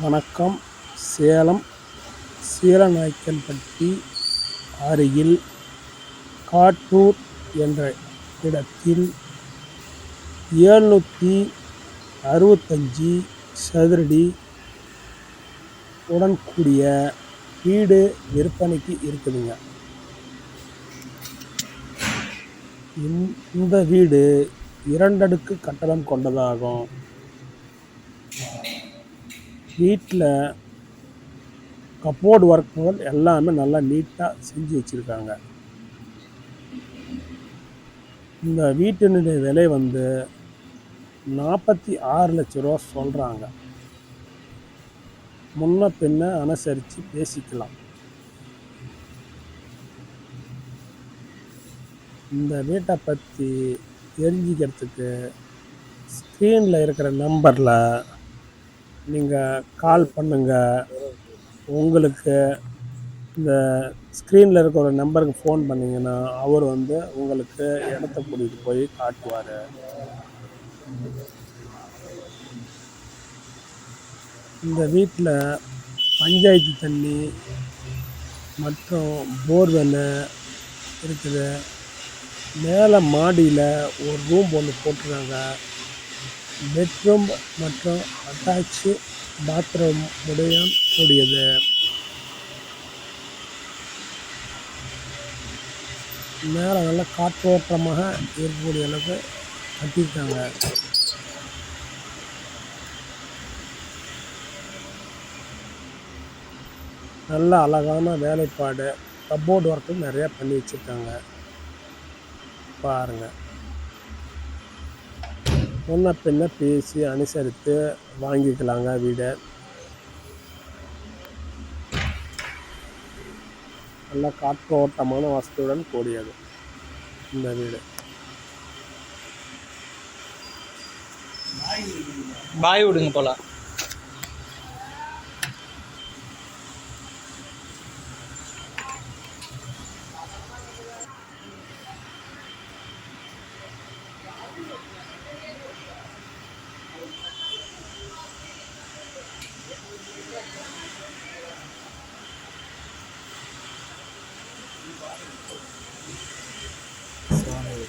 வணக்கம். சேலம் சீலநாயக்கன்பட்டி அருகில் காட்டூர் என்ற இடத்தில் ஏழ்நூற்றி அறுபத்தஞ்சி சதுரடி உடன் கூடிய வீடு விற்பனைக்கு இருக்குதுங்க. இந்த- இந்த வீடு இரண்டடுக்கு கட்டடம் கொண்டதாகும். வீட்டில் கப்போர்டு முதல் எல்லாமே நல்லா நீட்டாக செஞ்சு வச்சுருக்காங்க. இந்த வீட்டினுடைய விலை வந்து நாற்பத்தி ஆறு லட்ச ரூபா சொல்கிறாங்க முன்ன பின்ன அனுசரித்து பேசிக்கலாம். இந்த வீட்டை பற்றி தெரிஞ்சுக்கிறதுக்கு ஸ்க்ரீனில் இருக்கிற நம்பரில் நீங்கள் கால் பண்ணுங்கள் உங்களுக்கு இந்த ஸ்க்ரீனில் இருக்கிற ஒரு நம்பருக்கு ஃபோன் பண்ணிங்கன்னா அவர் வந்து உங்களுக்கு இடத்த கூட்டிகிட்டு போய் காட்டுவார். இந்த வீட்டில் பஞ்சாயத்து தண்ணி மற்றும் போர்வெல்லு இருக்குது. மேலே மாடியில் ஒரு ரூம் ஒன்று போட்டிருக்காங்க. பெட்ரூம் மற்றும் அட்டாச்சு பாத்ரூம் உடைய கூடியது. மேலே நல்லா காற்றோட்டமாக இருக்கக்கூடிய அளவுக்கு கட்டியிருக்காங்க. நல்ல அழகான வேலைப்பாடு. கப்போர்டு ஒர்க்கும் நிறையா பண்ணி வச்சுருக்காங்க. பாருங்கள் முன்ன பின்ன பேசி அனுசரித்து வாங்கிக்கலாங்க வீடை நல்ல காற்றோட்டமான வசதியுடன் கூடியது இந்த வீடு பாய் விடுங்க போலாம் Thank you. 三位